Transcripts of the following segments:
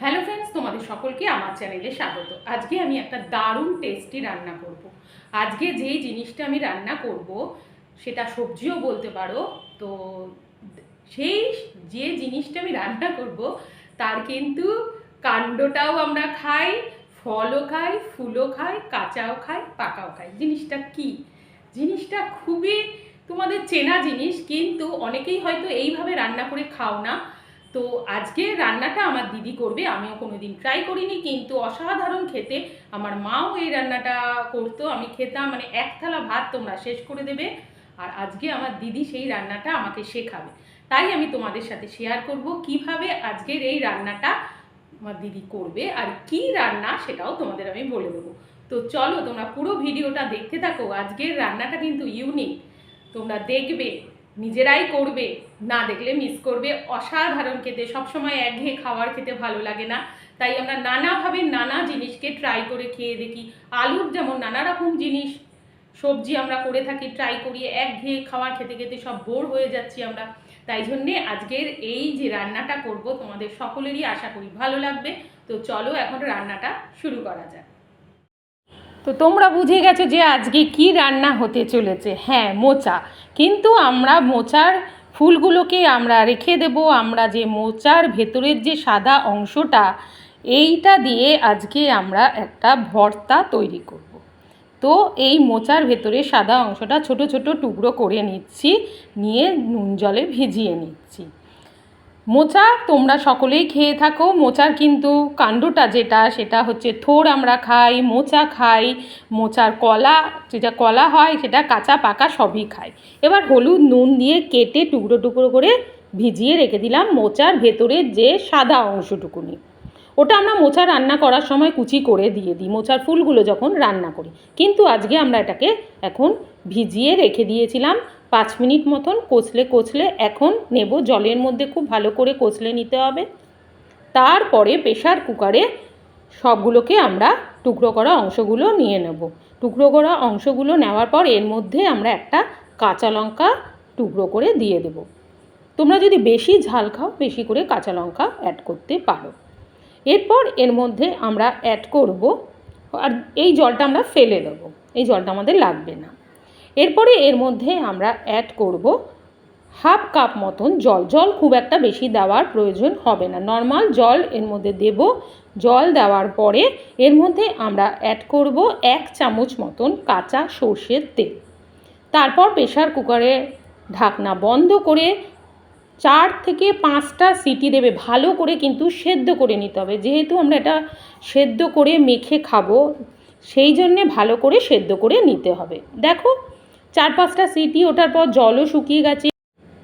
Hello friends তোমাদের সকলকে আমার চ্যানেলে স্বাগত। আজকে আমি একটা দারুণ টেস্টি রান্না করব। আজকে যেই জিনিসটা আমি রান্না করব, সেটা সবজিও বলতে পারো, তো সেই যে জিনিসটা আমি রান্না করব, তার কিন্তু কাণ্ডটাও আমরা খাই, ফলও খাই, ফুলও খাই, কাঁচাও খাই, পাকাও খাই। জিনিসটা কি? জিনিসটা খুবই তোমাদের চেনা জিনিস, কিন্তু অনেকেই হয়তো এইভাবে রান্না করে খাও না। তো আজকে রান্নাটা আমার দিদি করবে, আমিও কোনোদিন ট্রাই করিনি, কিন্তু অসাধারণ খেতে আমার মাও এই রান্নাটা করতো, আমি খেতাম মানে এক থালা ভাত তোমরা শেষ করে দেবে, আর আজকে আমার দিদি সেই রান্নাটা আমাকে শেখাবে। তাই আমি তোমাদের সাথে শেয়ার করব কীভাবে আজকের এই রান্নাটা আমার দিদি করবে, আর কি রান্না সেটাও তোমাদের আমি বলে দেবো। তো চলো তোমরা পুরো ভিডিওটা দেখতে থাকো, আজকের রান্নাটা কিন্তু ইউনিক তোমরা দেখবে। নিজেরাই করবে, না দেখলে মিস করবে। অসাধারণ খেতে, সবসময় একঘেয়ে খাওয়ার খেতে ভালো লাগে না। তাই আমরা নানাভাবে নানা জিনিসকে ট্রাই করে খেয়ে দেখি। আলুর যেমন নানা রকম জিনিস, সবজি আমরা করে থাকি ট্রাই করি, একঘেয়ে খাওয়ার খেতে খেতে সব বোর হয়ে যাচ্ছি আমরা। তাই জন্যে আজকের এই যে রান্নাটা করব, তোমাদের সকলেরই আশা করি ভালো লাগবে। তো চলো এখন রান্নাটা শুরু করা যাক। তো তোমরা বুঝে গেছো যে আজকে কি রান্না হতে চলেছে। হ্যাঁ মোচা। কিন্তু আমরা মোচার ফুলগুলোকে আমরা রেখে দেব। আমরা যে মোচার ভেতরের যে সাদা অংশটা, এইটা দিয়ে আজকে আমরা একটা ভর্তা তৈরি করব। তো এই মোচার ভেতরে সাদা অংশটা ছোট ছোট টুকরো করে নিচ্ছি, নিয়ে নুন জলে ভিজিয়ে নিচ্ছি। মোচা তোমরা সকলেই খেয়ে থাকো। মোচার কিন্তু কাণ্ডটা যেটা, সেটা হচ্ছে থোর আমরা খাই, মোচা খাই, মোচার কলা, যেটা কলা হয়, সেটা কাঁচা, পাকা সবই খাই। এবার হলুদ, নুন দিয়ে কেটে টুকরো টুকরো করে ভিজিয়ে রেখে দিলাম মোচার ভেতরের যে সাদা অংশটুকুনি। ওটা আমরা মোচা রান্না করার সময় কুচি করে দিয়ে দিই, মোচার ফুলগুলো যখন রান্না করি। কিন্তু আজকে আমরা এটাকে এখন ভিজিয়ে রেখে দিয়েছিলাম, পাঁচ মিনিট মতন কচলে কচলে এখন নেব, জলের মধ্যে খুব ভালো করে কচলে নিতে হবে। তারপরে প্রেশার কুকারে সবগুলোকে আমরা টুকরো করা অংশগুলো নিয়ে নেব। টুকরো করা অংশগুলো নেওয়ার পর এর মধ্যে আমরা একটা কাঁচা লঙ্কা টুকরো করে দিয়ে দেব। তোমরা যদি বেশি ঝাল খাও, বেশি করে কাঁচা লঙ্কা অ্যাড করতে পারো। এরপর এর মধ্যে আমরা অ্যাড করব, আর এই জলটা আমরা ফেলে দেবো। এই জলটা আমাদের লাগবে না। এরপরে এর মধ্যে আমরা অ্যাড করব হাফ কাপ মতন জল। জল খুব একটা বেশি দেওয়ার প্রয়োজন হবে না। নর্মাল জল এর মধ্যে দেব। জল দেওয়ার পরে এর মধ্যে আমরা অ্যাড করব এক চামচ মতন কাঁচা সর্ষের তেল। তারপর প্রেশার কুকারে ঢাকনা বন্ধ করে চার থেকে পাঁচটা সিটি দেবে। ভালো করে কিন্তু সেদ্ধ করে নিতে হবে। যেহেতু আমরা এটা সেদ্ধ করে মেখে খাব, সেই জন্যে ভালো করে সেদ্ধ করে নিতে হবে। দেখো, চার পাঁচটা সিটি ওঠার পর জলও শুকিয়ে গেছে।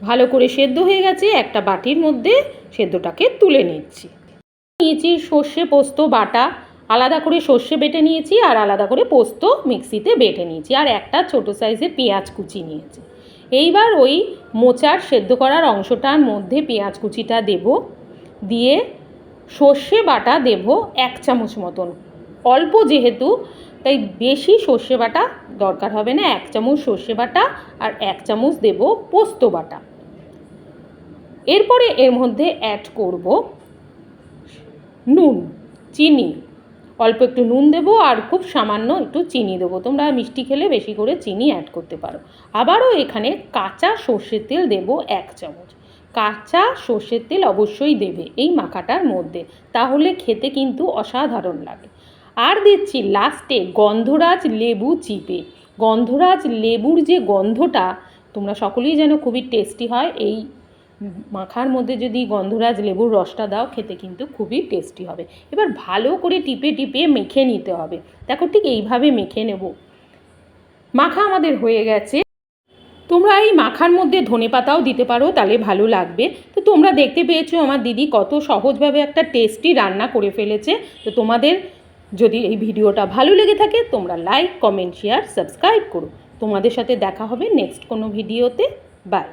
ভালো করে সেদ্ধ হয়ে গেছে। একটা বাটির মধ্যে সেদ্ধটাকে তুলে নিচ্ছি। নিয়েছি সর্ষে পোস্ত বাটা। আলাদা করে সর্ষে বেটে নিয়েছি আর আলাদা করে পোস্ত মিক্সিতে বেটে নিয়েছি। আর একটা ছোটো সাইজের পেঁয়াজ কুচি নিয়েছি। এইবার ওই মোচার সেদ্ধ করার অংশটার মধ্যে পেঁয়াজ কুচিটা দেব, দিয়ে সর্ষে বাটা দেব এক চামচ মতন। অল্প যেহেতু, তাই বেশি সর্ষে বাটা দরকার হবে না। এক চামচ সর্ষে বাটা আর এক চামচ দেব পোস্ত বাটা। এরপরে এর মধ্যে অ্যাড করব নুন, চিনি। অল্প একটু নুন দেবো আর খুব সামান্য একটু চিনি দেবো। তোমরা মিষ্টি খেলে বেশি করে চিনি অ্যাড করতে পারো। আবারও এখানে কাঁচা সর্ষের তেল দেবো এক চামচ। কাঁচা সর্ষের তেল অবশ্যই দেবে এই মাখাটার মধ্যে, তাহলে খেতে কিন্তু অসাধারণ লাগে। আর দিচ্ছি লাস্টে গন্ধরাজ লেবু চিপে। গন্ধরাজ লেবুর যে গন্ধটা, তোমরা সকলেই যেন খুবই টেস্টি হয়, এই মাখার মধ্যে যদি গন্ধরাজ লেবুর রসটা দাও, খেতে কিন্তু খুবই টেস্টি হবে। এবার ভালো করে টিপে টিপে মেখে নিতে হবে। দেখো ঠিক এইভাবে মেখে নেব। মাখা আমাদের হয়ে গেছে। তোমরা এই মাখার মধ্যে ধনে পাতাও দিতে পারো, তাহলে ভালো লাগবে। তো তোমরা দেখতে পেয়েছ আমার দিদি কত সহজভাবে একটা টেস্টি রান্না করে ফেলেছে। তো তোমাদের যদি এই ভিডিওটা ভালো লেগে থাকে, তোমরা লাইক কমেন্ট শেয়ার সাবস্ক্রাইব করো। তোমাদের সাথে দেখা হবে নেক্সট কোনো ভিডিওতে। বাই